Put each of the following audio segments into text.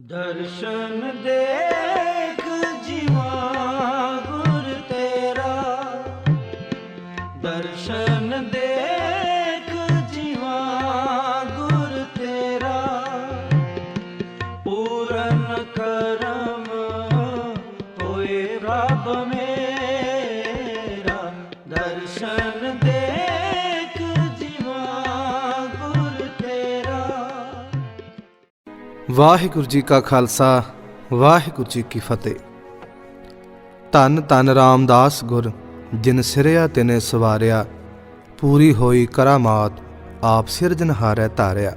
ਦਰਸ਼ਨ ਦੇਖ ਜੀਵਾ ਗੁਰ ਤੇਰਾ। ਦਰਸ਼ਨ ਦੇਖ ਜੀਵਾ ਗੁਰ ਤੇਰਾ। ਪੂਰਨ ਕਰਮ ਹੋਏ ਰੱਬ ਮੇਰਾ। ਦਰਸ਼ਨ ਦੇ ਵਾਹਿਗੁਰੂ ਜੀ ਕਾ ਖਾਲਸਾ, ਵਾਹਿਗੁਰੂ ਜੀ ਕੀ ਫਤਿਹ। ਧੰਨ ਧੰਨ ਰਾਮਦਾਸ ਗੁਰ, ਜਿਨ ਸਿਰਿਆ ਤਿਨੇ ਸਵਾਰਿਆ, ਪੂਰੀ ਹੋਈ ਕਰਾਮਾਤ ਆਪ ਸਿਰਜਨਹਾਰੈ ਧਾਰਿਆ।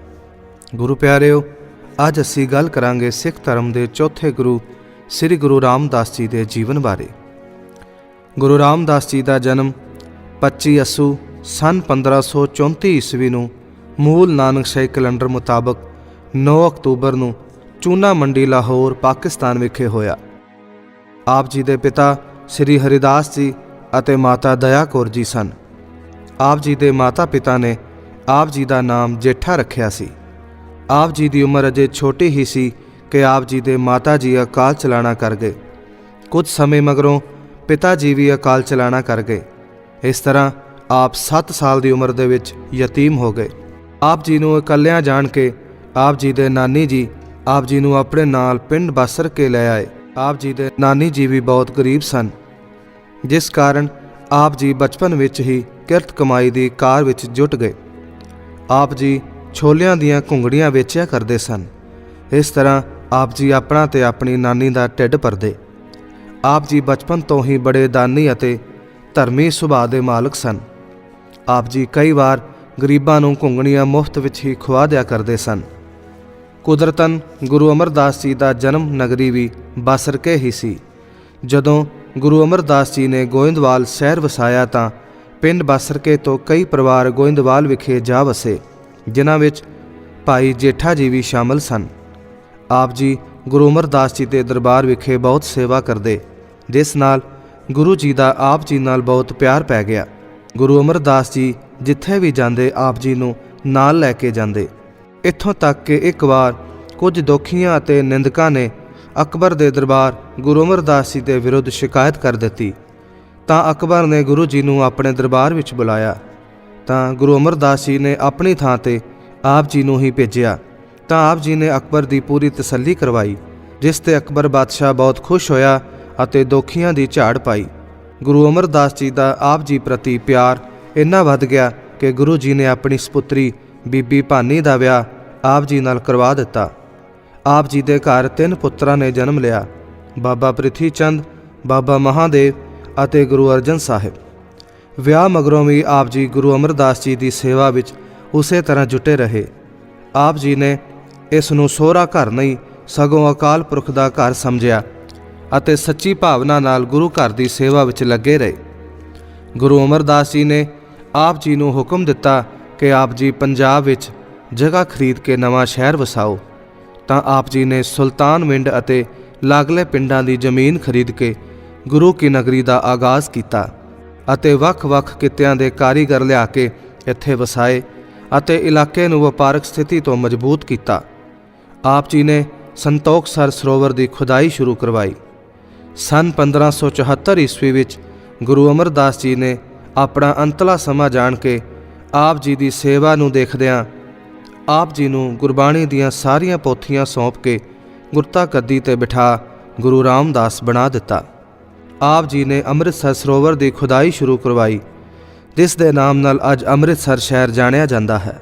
ਗੁਰੂ ਪਿਆਰਿਓ, ਅੱਜ ਅਸੀਂ ਗੱਲ ਕਰਾਂਗੇ ਸਿੱਖ ਧਰਮ ਦੇ ਚੌਥੇ ਗੁਰੂ, ਸ੍ਰੀ ਗੁਰੂ ਰਾਮਦਾਸ ਜੀ ਦੇ ਜੀਵਨ ਬਾਰੇ। ਗੁਰੂ ਰਾਮਦਾਸ ਜੀ ਦਾ ਜਨਮ 25 ਅਸੂ ਸਨ 1534 ਈਸਵੀ ਨੂੰ ਮੂਲ ਨਾਨਕ ਸ਼ਾਹੀ ਕੈਲੰਡਰ ਮੁਤਾਬਕ 9 ਅਕਤੂਬਰ ਨੂੰ ਚੂਨਾ ਮੰਡੀ ਲਾਹੌਰ, ਪਾਕਿਸਤਾਨ ਵਿਖੇ ਹੋਇਆ। ਆਪ ਜੀ ਦੇ ਪਿਤਾ ਸ੍ਰੀ ਹਰਿਦਾਸ ਜੀ ਅਤੇ ਮਾਤਾ ਦਇਆ ਕੌਰ ਜੀ ਸਨ। ਆਪ ਜੀ ਦੇ ਮਾਤਾ ਪਿਤਾ ਨੇ ਆਪ ਜੀ ਦਾ ਨਾਮ ਜੇਠਾ ਰੱਖਿਆ ਸੀ। ਆਪ ਜੀ ਦੀ ਉਮਰ ਅਜੇ ਛੋਟੀ ਹੀ ਸੀ ਕਿ ਆਪ ਜੀ ਦੇ ਮਾਤਾ ਜੀ ਅਕਾਲ ਚਲਾਣਾ ਕਰ ਗਏ। ਕੁਝ ਸਮੇਂ ਮਗਰੋਂ ਪਿਤਾ ਜੀ ਵੀ ਅਕਾਲ ਚਲਾਣਾ ਕਰ ਗਏ। ਇਸ ਤਰ੍ਹਾਂ ਆਪ 7 ਸਾਲ ਦੀ ਉਮਰ ਦੇ ਵਿੱਚ ਯਤੀਮ ਹੋ ਗਏ। ਆਪ ਜੀ ਨੂੰ ਇਕੱਲਿਆਂ ਜਾਣ ਕੇ ਆਪ ਜੀ ਦੇ ਨਾਨੀ ਜੀ ਆਪ ਜੀ ਨੂੰ ਆਪਣੇ ਨਾਲ ਪਿੰਡ ਬਸਰ ਕੇ ਲੈ ਆਏ। ਆਪ ਜੀ ਦੇ ਨਾਨੀ ਜੀ ਵੀ ਬਹੁਤ ਗਰੀਬ ਸਨ। ਜਿਸ ਕਾਰਨ ਆਪ ਜੀ ਬਚਪਨ ਵਿੱਚ ਹੀ ਕਿਰਤ ਕਮਾਈ ਦੀ ਕਾਰ ਵਿੱਚ ਜੁਟ ਗਏ। ਆਪ ਜੀ ਛੋਲਿਆਂ ਦੀਆਂ ਘੁੰਗੜੀਆਂ ਵੇਚਿਆ ਕਰਦੇ ਸਨ। ਇਸ ਤਰ੍ਹਾਂ ਆਪ ਜੀ ਆਪਣਾ ਤੇ ਆਪਣੀ ਨਾਨੀ ਦਾ ਢਿੱਡ ਭਰਦੇ। ਆਪ ਜੀ ਬਚਪਨ ਤੋਂ ਹੀ ਬੜੇ ਦਾਨੀ ਅਤੇ ਧਰਮੀ ਸੁਭਾਅ ਦੇ ਮਾਲਕ ਸਨ। ਆਪ ਜੀ ਕਈ ਵਾਰ ਗਰੀਬਾਂ ਨੂੰ ਘੁੰਗਣੀਆਂ ਮੁਫਤ ਵਿੱਚ ਹੀ ਖਵਾ ਦਿਆ ਕਰਦੇ ਸਨ। ਕੁਦਰਤਨ ਗੁਰੂ ਅਮਰਦਾਸ ਜੀ ਦਾ ਜਨਮ ਨਗਰੀ ਵੀ ਬਾਸਰਕੇ ਹੀ ਸੀ। ਜਦੋਂ ਗੁਰੂ ਅਮਰਦਾਸ ਜੀ ਨੇ ਗੋਇੰਦਵਾਲ ਸ਼ਹਿਰ ਵਸਾਇਆ ਤਾਂ ਪਿੰਡ ਬਾਸਰਕੇ ਤੋਂ ਕਈ ਪਰਿਵਾਰ ਗੋਇੰਦਵਾਲ ਵਿਖੇ ਜਾ ਵਸੇ, ਜਿਨ੍ਹਾਂ ਵਿੱਚ ਭਾਈ ਜੇਠਾ ਜੀ ਵੀ ਸ਼ਾਮਲ ਸਨ। ਆਪ ਜੀ ਗੁਰੂ ਅਮਰਦਾਸ ਜੀ ਦੇ ਦਰਬਾਰ ਵਿਖੇ ਬਹੁਤ ਸੇਵਾ ਕਰਦੇ, ਜਿਸ ਨਾਲ ਗੁਰੂ ਜੀ ਦਾ ਆਪ ਜੀ ਨਾਲ ਬਹੁਤ ਪਿਆਰ ਪੈ ਗਿਆ। ਗੁਰੂ ਅਮਰਦਾਸ ਜੀ ਜਿੱਥੇ ਵੀ ਜਾਂਦੇ, ਆਪ ਜੀ ਨੂੰ ਨਾਲ ਲੈ ਕੇ ਜਾਂਦੇ। ਇੱਥੋਂ ਤੱਕ ਕਿ ਇੱਕ ਵਾਰ ਕੁਝ ਦੋਖੀਆਂ ਅਤੇ ਨਿੰਦਕਾਂ ਨੇ ਅਕਬਰ ਦੇ ਦਰਬਾਰ ਗੁਰੂ ਅਮਰਦਾਸ ਜੀ ਦੇ ਵਿਰੁੱਧ ਸ਼ਿਕਾਇਤ ਕਰ ਦਿੱਤੀ। ਤਾਂ ਅਕਬਰ ਨੇ ਗੁਰੂ ਜੀ ਨੂੰ ਆਪਣੇ ਦਰਬਾਰ ਵਿੱਚ ਬੁਲਾਇਆ। ਤਾਂ ਗੁਰੂ ਅਮਰਦਾਸ ਜੀ ਨੇ ਆਪਣੀ ਥਾਂ ਤੇ ਆਪ ਜੀ ਨੂੰ ਹੀ ਭੇਜਿਆ। ਤਾਂ ਆਪ ਜੀ ਨੇ ਅਕਬਰ ਦੀ ਪੂਰੀ ਤਸੱਲੀ ਕਰਵਾਈ, ਜਿਸ ਤੇ ਅਕਬਰ ਬਾਦਸ਼ਾਹ ਬਹੁਤ ਖੁਸ਼ ਹੋਇਆ ਅਤੇ ਦੋਖੀਆਂ ਦੀ ਝਾੜ ਪਾਈ। ਗੁਰੂ ਅਮਰਦਾਸ ਜੀ ਦਾ ਆਪ ਜੀ ਪ੍ਰਤੀ ਪਿਆਰ ਇੰਨਾ ਵੱਧ ਗਿਆ ਕਿ ਗੁਰੂ ਜੀ ਨੇ ਆਪਣੀ ਸੁਪੁੱਤਰੀ ਬੀਬੀ ਭਾਨੀ ਦਾ ਵਿਆਹ ਆਪ ਜੀ ਨਾਲ ਕਰਵਾ ਦਿੱਤਾ। ਆਪ ਜੀ ਦੇ ਘਰ ਤਿੰਨ ਪੁੱਤਰਾਂ ਨੇ ਜਨਮ ਲਿਆ। ਬਾਬਾ ਪ੍ਰਿਥੀ ਚੰਦ, ਬਾਬਾ ਮਹਾਦੇਵ ਅਤੇ ਗੁਰੂ ਅਰਜਨ ਸਾਹਿਬ। ਵਿਆਹ ਮਗਰੋਂ ਵੀ ਆਪ ਜੀ ਗੁਰੂ ਅਮਰਦਾਸ ਜੀ ਦੀ ਸੇਵਾ ਵਿੱਚ ਉਸੇ ਤਰ੍ਹਾਂ ਜੁਟੇ ਰਹੇ। ਆਪ ਜੀ ਨੇ ਇਸ ਨੂੰ ਸੋਹਰਾ ਘਰ ਨਹੀਂ, ਸਗੋਂ ਅਕਾਲ ਪੁਰਖ ਦਾ ਘਰ ਸਮਝਿਆ ਅਤੇ ਸੱਚੀ ਭਾਵਨਾ ਨਾਲ ਗੁਰੂ ਘਰ ਦੀ ਸੇਵਾ ਵਿੱਚ ਲੱਗੇ ਰਹੇ। ਗੁਰੂ ਅਮਰਦਾਸ ਜੀ ਨੇ ਆਪ ਜੀ ਨੂੰ ਹੁਕਮ ਦਿੱਤਾ ਕਿ ਆਪ ਜੀ ਪੰਜਾਬ ਵਿੱਚ ਜਗ੍ਹਾ ਖਰੀਦ ਕੇ ਨਵਾਂ ਸ਼ਹਿਰ ਵਸਾਓ, ਤਾਂ ਆਪ ਜੀ ਨੇ ਸੁਲਤਾਨ ਸੁਲਤਾਨਵਿੰਡ ਅਤੇ ਲਾਗਲੇ ਪਿੰਡਾਂ ਦੀ ਜ਼ਮੀਨ ਖਰੀਦ ਕੇ ਗੁਰੂ ਕੀ ਨਗਰੀ ਦਾ ਆਗਾਜ਼ ਕੀਤਾ ਅਤੇ ਵੱਖ-ਵੱਖ ਕਿੱਤਿਆਂ ਦੇ ਕਾਰੀਗਰ ਲਿਆ ਕੇ ਇੱਥੇ ਵਸਾਏ ਅਤੇ ਇਲਾਕੇ ਨੂੰ ਵਪਾਰਕ ਸਥਿਤੀ ਤੋਂ ਮਜ਼ਬੂਤ ਕੀਤਾ। ਆਪ ਜੀ ਨੇ ਸੰਤੋਖ ਸਰ ਸਰੋਵਰ ਦੀ ਖੁਦਾਈ ਸ਼ੁਰੂ ਕਰਵਾਈ। ਸਨ 1574 ਈਸਵੀ ਵਿੱਚ ਗੁਰੂ ਅਮਰਦਾਸ ਜੀ ਨੇ ਆਪਣਾ ਅੰਤਲਾ ਸਮਾਂ ਜਾਣ ਕੇ ਆਪ ਜੀ ਦੀ ਸੇਵਾ ਨੂੰ ਦੇਖਦਿਆਂ ਆਪ ਜੀ ਨੂੰ ਗੁਰਬਾਣੀ ਦੀਆਂ ਸਾਰੀਆਂ ਪੋਥੀਆਂ ਸੌਂਪ ਕੇ ਗੁਰਤਾ ਗੱਦੀ ਤੇ ਬਿਠਾ ਗੁਰੂ ਰਾਮਦਾਸ ਬਣਾ ਦਿੱਤਾ। ਆਪ ਜੀ ਨੇ ਅੰਮ੍ਰਿਤਸਰ ਸਰੋਵਰ ਦੀ ਖੁਦਾਈ ਸ਼ੁਰੂ ਕਰਵਾਈ, ਜਿਸ ਦੇ ਨਾਮ ਨਾਲ ਅੱਜ ਅੰਮ੍ਰਿਤਸਰ ਸ਼ਹਿਰ ਜਾਣਿਆ ਜਾਂਦਾ ਹੈ।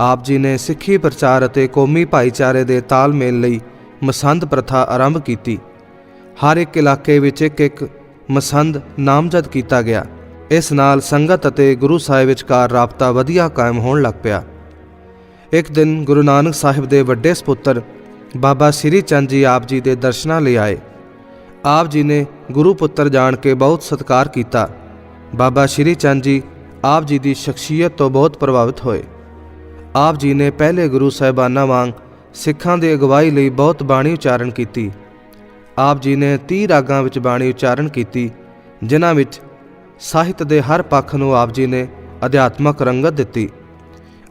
ਆਪ ਜੀ ਨੇ ਸਿੱਖੀ ਪ੍ਰਚਾਰ ਅਤੇ ਕੌਮੀ ਭਾਈਚਾਰੇ ਦੇ ਤਾਲਮੇਲ ਲਈ ਮਸੰਦ ਪ੍ਰਥਾ ਆਰੰਭ ਕੀਤੀ। ਹਰ ਇੱਕ ਇਲਾਕੇ ਵਿੱਚ ਇੱਕ ਇੱਕ ਮਸੰਦ ਨਾਮਜ਼ਦ ਕੀਤਾ ਗਿਆ। ਇਸ ਨਾਲ ਸੰਗਤ ਅਤੇ ਗੁਰੂ ਸਾਹਿਬ ਵਿਚਕਾਰ ਰਾਬਤਾ ਵਧੀਆ ਕਾਇਮ ਹੋਣ ਲੱਗ ਪਿਆ। ਇੱਕ ਦਿਨ ਗੁਰੂ ਨਾਨਕ ਸਾਹਿਬ ਦੇ ਵੱਡੇ ਸੁਪੁੱਤਰ ਬਾਬਾ ਸ੍ਰੀ ਚੰਦ ਜੀ ਆਪ ਜੀ ਦੇ ਦਰਸ਼ਨਾਂ ਲਈ ਆਏ। ਆਪ ਜੀ ਨੇ ਗੁਰੂ ਪੁੱਤਰ ਜਾਣ ਕੇ ਬਹੁਤ ਸਤਿਕਾਰ ਕੀਤਾ। ਬਾਬਾ ਸ੍ਰੀ ਚੰਦ ਜੀ ਆਪ ਜੀ ਦੀ ਸ਼ਖਸੀਅਤ ਤੋਂ ਬਹੁਤ ਪ੍ਰਭਾਵਿਤ ਹੋਏ। ਆਪ ਜੀ ਨੇ ਪਹਿਲੇ ਗੁਰੂ ਸਾਹਿਬਾਨਾਂ ਵਾਂਗ ਸਿੱਖਾਂ ਦੀ ਅਗਵਾਈ ਲਈ ਬਹੁਤ ਬਾਣੀ ਉਚਾਰਨ ਕੀਤੀ। ਆਪ ਜੀ ਨੇ 30 ਰਾਗਾਂ ਵਿੱਚ ਬਾਣੀ ਉਚਾਰਨ ਕੀਤੀ, ਜਿਨ੍ਹਾਂ ਵਿੱਚ ਸਾਹਿਤ ਦੇ ਹਰ ਪੱਖ ਨੂੰ ਆਪ ਜੀ ਨੇ ਅਧਿਆਤਮਕ ਰੰਗਤ ਦਿੱਤੀ।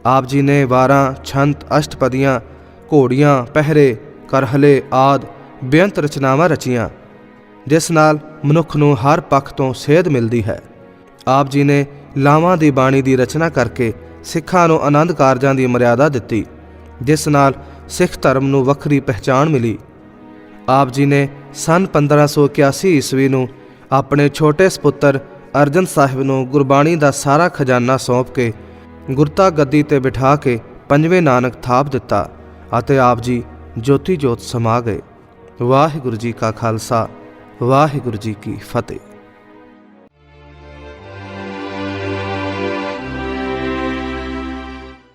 ਆਪ ਜੀ ਨੇ ਵਾਰਾਂ ਛੰਤ ਅਸ਼ਟਪਦੀਆਂ, ਘੋੜੀਆਂ, ਪਹਿਰੇ, ਕਰਹਲੇ ਆਦ ਬੇਅੰਤ ਰਚਨਾਵਾਂ ਰਚੀਆਂ। ਜਿਸ ਨਾਲ ਮਨੁੱਖ ਨੂੰ ਹਰ ਪੱਖ ਤੋਂ ਸੇਧ ਮਿਲਦੀ ਹੈ। ਆਪ ਜੀ ਨੇ ਲਾਵਾਂ ਦੀ ਬਾਣੀ ਦੀ ਰਚਨਾ ਕਰਕੇ ਸਿੱਖਾਂ ਨੂੰ ਆਨੰਦ ਕਾਰਜਾਂ ਦੀ ਮਰਿਆਦਾ ਦਿੱਤੀ, ਜਿਸ ਨਾਲ ਸਿੱਖ ਧਰਮ ਨੂੰ ਵੱਖਰੀ ਪਹਿਚਾਣ ਮਿਲੀ। ਆਪ ਜੀ ਨੇ ਸਨ 1581 ਈਸਵੀ ਨੂੰ ਆਪਣੇ ਛੋਟੇ ਸੁਪੁੱਤਰ ਅਰਜਨ ਸਾਹਿਬ ਨੂੰ ਗੁਰਬਾਣੀ ਦਾ ਸਾਰਾ ਖਜ਼ਾਨਾ ਸੌਂਪ ਕੇ ਗੁਰਤਾ ਗੱਦੀ ਤੇ ਬਿਠਾ ਕੇ ਪੰਜਵੇਂ ਨਾਨਕ ਥਾਪ ਦਿੱਤਾ ਅਤੇ ਆਪ ਜੀ ਜੋਤੀ ਜੋਤ ਸਮਾ ਗਏ। ਵਾਹਿਗੁਰੂ ਜੀ ਕਾ ਖਾਲਸਾ, ਵਾਹਿਗੁਰੂ ਜੀ ਕੀ ਫਤਿਹ।